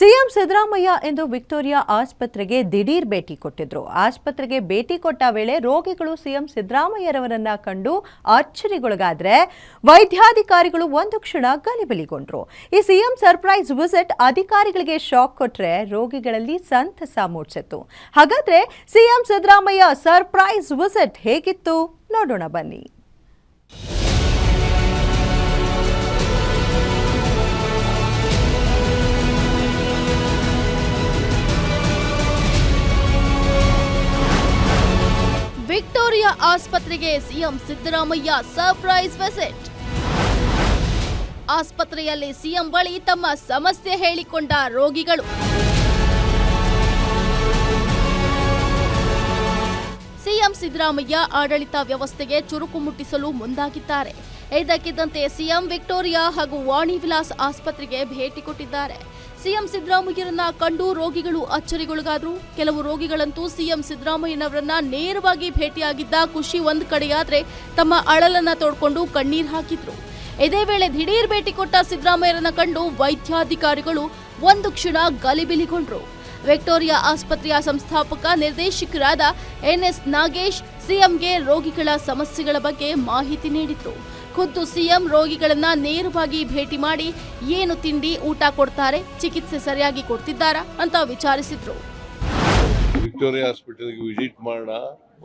CM Siddaramaiah ಇಂದು Victoria ಆಸ್ಪತ್ರೆಗೆ ದಿಢೀರ್ ಭೇಟಿ ಕೊಟ್ಟಿದ್ರು. ಆಸ್ಪತ್ರೆಗೆ ಭೇಟಿ ಕೊಟ್ಟ ವೇಳೆ ರೋಗಿಗಳು ಸಿಎಂ ಸಿದ್ದರಾಮಯ್ಯರವರನ್ನ ಕಂಡು ಅಚ್ಚರಿಗೊಳಗಾದ್ರೆ ವೈದ್ಯಾಧಿಕಾರಿಗಳು ಒಂದು ಕ್ಷಣ ಗಲಿಬಿಲಿಗೊಂಡ್ರು. ಈ ಸಿಎಂ ಸರ್ಪ್ರೈಸ್ ವಿಸಿಟ್ ಅಧಿಕಾರಿಗಳಿಗೆ ಶಾಕ್ ಕೊಟ್ರೆ ರೋಗಿಗಳಲ್ಲಿ ಸಂತಸ ಮೂಡಿಸಿತ್ತು. ಹಾಗಾದ್ರೆ ಸಿಎಂ ಸಿದ್ದರಾಮಯ್ಯ ಸರ್ಪ್ರೈಸ್ ವಿಸಿಟ್ ಹೇಗಿತ್ತು? ನೋಡೋಣ ಬನ್ನಿ. ಆಸ್ಪತ್ರೆಗೆ ಸಿಎಂ ಸಿದ್ದರಾಮಯ್ಯ ಸರ್ಪ್ರೈಸ್ ವಿಸಿಟ್. ಆಸ್ಪತ್ರೆಯಲ್ಲಿ ಸಿಎಂ ಬಳಿ ತಮ್ಮ ಸಮಸ್ಯೆ ಹೇಳಿಕೊಂಡ ರೋಗಿಗಳು. ಸಿಎಂ ಸಿದ್ದರಾಮಯ್ಯ ಆಡಳಿತ ವ್ಯವಸ್ಥೆಗೆ ಚುರುಕು ಮುಟ್ಟಿಸಲು ಮುಂದಾಗಿದ್ದಾರೆ. ಇದಕ್ಕಿದ್ದಂತೆ ಸಿಎಂ ವಿಕ್ಟೋರಿಯಾ ಹಾಗೂ ವಾಣಿ ವಿಲಾಸ್ ಆಸ್ಪತ್ರೆಗೆ ಭೇಟಿ ಕೊಟ್ಟಿದ್ದಾರೆ. ಸಿಎಂ ಸಿದ್ದರಾಮಯ್ಯರನ್ನ ಕಂಡು ರೋಗಿಗಳು ಅಚ್ಚರಿಗೊಳಗಾದ್ರು. ಕೆಲವು ರೋಗಿಗಳಂತೂ ಸಿಎಂ ಸಿದ್ದರಾಮಯ್ಯನವರನ್ನ ನೇರವಾಗಿ ಭೇಟಿಯಾಗಿದ್ದ ಖುಷಿ ಒಂದು ಕಡೆಯಾದ್ರೆ ತಮ್ಮ ಅಳಲನ್ನ ತೋಡ್ಕೊಂಡು ಕಣ್ಣೀರ್ ಹಾಕಿದ್ರು. ಇದೇ ವೇಳೆ ದಿಢೀರ್ ಭೇಟಿ ಕೊಟ್ಟ ಸಿದ್ದರಾಮಯ್ಯರನ್ನ ಕಂಡು ವೈದ್ಯಾಧಿಕಾರಿಗಳು ಒಂದು ಕ್ಷಣ ಗಲಿಬಿಲಿಗೊಂಡ್ರು. ವಿಕ್ಟೋರಿಯಾ ಆಸ್ಪತ್ರೆಯ ಸಂಸ್ಥಾಪಕ ನಿರ್ದೇಶಕರಾದ ಎನ್ಎಸ್ ನಾಗೇಶ್ ಸಿಎಂಗೆ ರೋಗಿಗಳ ಸಮಸ್ಯೆಗಳ ಬಗ್ಗೆ ಮಾಹಿತಿ ನೀಡಿದ್ರು. ಖುದ್ದು ಸಿಎಂ ರೋಗಿಗಳನ್ನ ನೇರವಾಗಿ ಭೇಟಿ ಮಾಡಿ ಏನು ತಿಂಡಿ ಊಟ ಕೊಡ್ತಾರೆ ಚಿಕಿತ್ಸೆ ಸರಿಯಾಗಿ ಕೊಡ್ತಿದ್ದಾರಾ ಅಂತ ವಿಚಾರಿಸಿದ್ರು. ವಿಕ್ಟೋರಿಯಾ ಹಾಸ್ಪಿಟಲ್ಗೆ ವಿಸಿಟ್ ಮಾಡೋಣ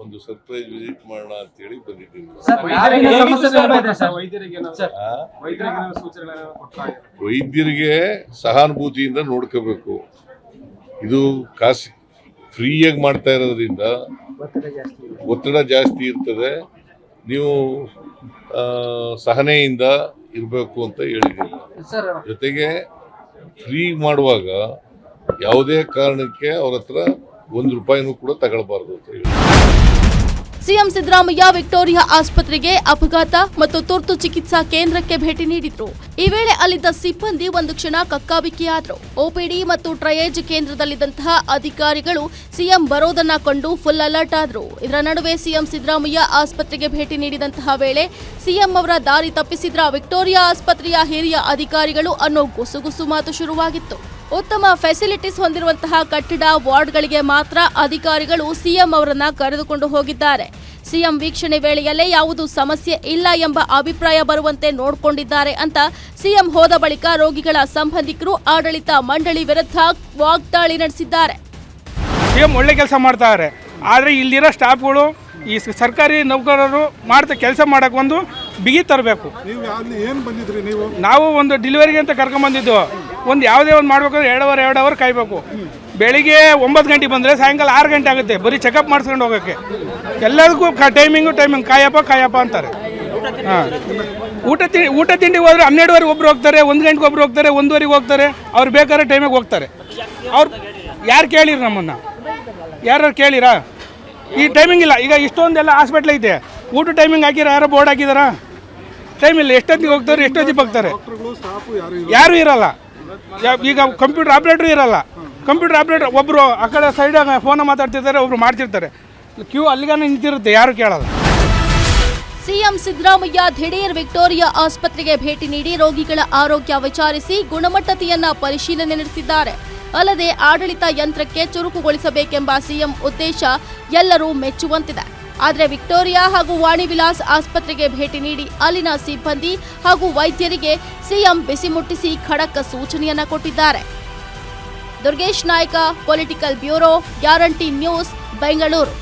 ಒಂದು ಸರ್ಪ್ರೈಸ್ ವಿಸಿಟ್ ಮಾಡೋಣ ಅಂತ ಹೇಳಿ ವೈದ್ಯರಿಗೆ ಸಹಾನುಭೂತಿಯಿಂದ ನೋಡ್ಕೋಬೇಕು. ಇದು ಖಾಸಗಿ ಫ್ರೀಯಾಗಿ ಮಾಡ್ತಾ ಇರೋದ್ರಿಂದ ಒತ್ತಡ ಜಾಸ್ತಿ ಇರ್ತದೆ. ನೀವು ಸಹನೆಯಿಂದ ಇರಬೇಕು ಅಂತ ಹೇಳಿದ್ದೀನಿ ಜೊತೆಗೆ ಫ್ರೀ ಮಾಡುವಾಗ ಯಾವುದೇ ಕಾರಣಕ್ಕೆ ಅವ್ರ ಹತ್ರ ಒಂದು ರೂಪಾಯಿನೂ ಕೂಡ ತಗೊಳ್ಬಾರ್ದು ಅಂತ ಹೇಳಿ ಸಿಎಂ ಸಿದ್ದರಾಮಯ್ಯ ವಿಕ್ಟೋರಿಯಾ ಆಸ್ಪತ್ರೆಗೆ ಅಪಘಾತ ಮತ್ತು ತುರ್ತು ಚಿಕಿತ್ಸಾ ಕೇಂದ್ರಕ್ಕೆ ಭೇಟಿ ನೀಡಿದ್ರು. ಈ ವೇಳೆ ಅಲ್ಲಿದ್ದ ಸಿಬ್ಬಂದಿ ಒಂದು ಕ್ಷಣ ಕಕ್ಕಾಬಿಕ್ಕಿಯಾದ್ರು. ಓಪಿಡಿ ಮತ್ತು ಟ್ರಯೇಜ್ ಕೇಂದ್ರದಲ್ಲಿದ್ದಂತಹ ಅಧಿಕಾರಿಗಳು ಸಿಎಂ ಬರೋದನ್ನ ಕಂಡು ಫುಲ್ ಅಲರ್ಟ್ ಆದ್ರು. ಇದರ ನಡುವೆ ಸಿಎಂ ಸಿದ್ದರಾಮಯ್ಯ ಆಸ್ಪತ್ರೆಗೆ ಭೇಟಿ ನೀಡಿದಂತಹ ವೇಳೆ ಸಿಎಂ ಅವರ ದಾರಿ ತಪ್ಪಿಸಿದ್ರ ವಿಕ್ಟೋರಿಯಾ ಆಸ್ಪತ್ರೆಯ ಹಿರಿಯ ಅಧಿಕಾರಿಗಳು ಅನ್ನೋ ಗುಸುಗುಸು ಮಾತು ಶುರುವಾಗಿತ್ತು. ಉತ್ತಮ ಫೆಸಿಲಿಟೀಸ್ ಹೊಂದಿರುವಂತಹ ಕಟ್ಟಡ ವಾರ್ಡ್ಗಳಿಗೆ ಮಾತ್ರ ಅಧಿಕಾರಿಗಳು ಸಿಎಂ ಅವರನ್ನ ಕರೆದುಕೊಂಡು ಹೋಗಿದ್ದಾರೆ. ಸಿಎಂ ವೀಕ್ಷಣೆ ವೇಳೆಯಲ್ಲೇ ಯಾವುದು ಸಮಸ್ಯೆ ಇಲ್ಲ ಎಂಬ ಅಭಿಪ್ರಾಯ ಬರುವಂತೆ ನೋಡಿಕೊಂಡಿದ್ದಾರೆ ಅಂತ ಸಿಎಂ ಹೋದ ಬಳಿಕ ರೋಗಿಗಳ ಸಂಬಂಧಿಕರು ಆಡಳಿತ ಮಂಡಳಿ ವಿರುದ್ಧ ವಾಗ್ದಾಳಿ ನಡೆಸಿದ್ದಾರೆ. ಸಿಎಂ ಒಳ್ಳೆ ಕೆಲಸ ಮಾಡ್ತಾರೆ. ಆದರೆ ಇಲ್ಲಿರೋ ಸ್ಟಾಫ್ಗಳು ಈ ಸರ್ಕಾರಿ ನೌಕರರು ಮಾಡ್ತಾ ಕೆಲಸ ಮಾಡೋಕೆ ಒಂದು ಬಿಗಿ ತರಬೇಕು. ನೀವು ಏನು ಬಂದಿದ್ರಿ ನೀವು? ನಾವು ಒಂದು ಡೆಲಿವರಿಗೆ ಅಂತ ಕರ್ಕೊಂಬಂದಿದ್ದು ಒಂದು ಯಾವುದೇ ಒಂದು ಮಾಡಬೇಕಂದ್ರೆ ಎರಡು ಅವರ್ ಎರಡು ಅವರ್ ಕಾಯಬೇಕು. ಬೆಳಿಗ್ಗೆ ಒಂಬತ್ತು ಗಂಟೆ ಬಂದರೆ ಸಾಯಂಕಾಲ ಆರು ಗಂಟೆ ಆಗುತ್ತೆ, ಬರೀ ಚೆಕಪ್ ಮಾಡಿಸ್ಕೊಂಡು ಹೋಗೋಕ್ಕೆ. ಎಲ್ಲದಕ್ಕೂ ಟೈಮಿಂಗು ಟೈಮಿಂಗ್ ಕಾಯಪ್ಪ ಕಾಯಪ್ಪ ಅಂತಾರೆ. ಹಾಂ. ಊಟ ತಿಂಡಿ ಊಟ ತಿಂಡಿ ಹೋದರೆ ಹನ್ನೆರಡುವರೆಗೆ ಒಬ್ರು ಹೋಗ್ತಾರೆ, ಒಂದು ಗಂಟೆಗೆ ಒಬ್ರು ಹೋಗ್ತಾರೆ, ಒಂದುವರೆಗೆ ಹೋಗ್ತಾರೆ, ಅವ್ರು ಬೇಕಾದ್ರೆ ಟೈಮಿಗೆ ಹೋಗ್ತಾರೆ. ಅವ್ರು, ಯಾರು ಕೇಳಿರಿ ನಮ್ಮನ್ನು? ಯಾರು ಕೇಳಿರಾ? ಈ ಟೈಮಿಂಗ್ ಇಲ್ಲ, ಈಗ ಇಷ್ಟೊಂದೆಲ್ಲ ಹಾಸ್ಪಿಟ್ಲ್ ಐತೆ. ಊಟ ಟೈಮಿಂಗ್ ಹಾಕಿರ, ಯಾರೋ ಬೋರ್ಡ್ ಹಾಕಿದಾರಾ? ಟೈಮ್ ಇಲ್ಲ, ಎಷ್ಟೊತ್ತಿಗೆ ಹೋಗ್ತಾರೆ, ಎಷ್ಟೊತ್ತಿಗೆ ಸ್ಟಾಫು ಯಾರು ಇರಲ್ಲ. ಈಗ ಕಂಪ್ಯೂಟರ್ ಆಪ್ರೇಟ್ರು ಇರಲ್ಲ. ಕಂಪ್ಯೂಟರ್ ಆಪ್ರೇಟರ್ ಒಬ್ಬರು ಆ ಕಡೆ ಸೈಡಾಗ ಫೋನ್ ಮಾತಾಡ್ತಿರ್ತಾರೆ ಒಬ್ರು ಮಾಡ್ತಿರ್ತಾರೆ. ಕ್ಯೂ ಅಲ್ಲಿಗಾನ ನಿಂತಿರುತ್ತೆ, ಯಾರು ಕೇಳಲ್ಲ. ಸಿಎಂ ಸಿದ್ದರಾಮಯ್ಯ ದಿಢೀರ್ ವಿಕ್ಟೋರಿಯಾ ಆಸ್ಪತ್ರೆಗೆ ಭೇಟಿ ನೀಡಿ ರೋಗಿಗಳ ಆರೋಗ್ಯ ವಿಚಾರಿಸಿ ಗುಣಮಟ್ಟತೆಯನ್ನ ಪರಿಶೀಲನೆ ನಡೆಸಿದ್ದಾರೆ. ಅಲ್ಲದೆ ಆಡಳಿತ ಯಂತ್ರಕ್ಕೆ ಚುರುಕುಗೊಳಿಸಬೇಕೆಂಬ ಸಿಎಂ ಉದ್ದೇಶ ಎಲ್ಲರೂ ಮೆಚ್ಚುವಂತಿದೆ. ಆದರೆ ವಿಕ್ಟೋರಿಯಾ ಹಾಗೂ ವಾಣಿ ವಿಲಾಸ್ ಆಸ್ಪತ್ರೆಗೆ ಭೇಟಿ ನೀಡಿ ಅಲ್ಲಿನ ಸಿಬ್ಬಂದಿ ಹಾಗೂ ವೈದ್ಯರಿಗೆ ಸಿಎಂ ಬಿಸಿ ಮುಟ್ಟಿಸಿ ಖಡಕ್ ಸೂಚನೆಯನ್ನ ಕೊಟ್ಟಿದ್ದಾರೆ. Durgesh Naik, political bureau, guarantee news, Bengaluru.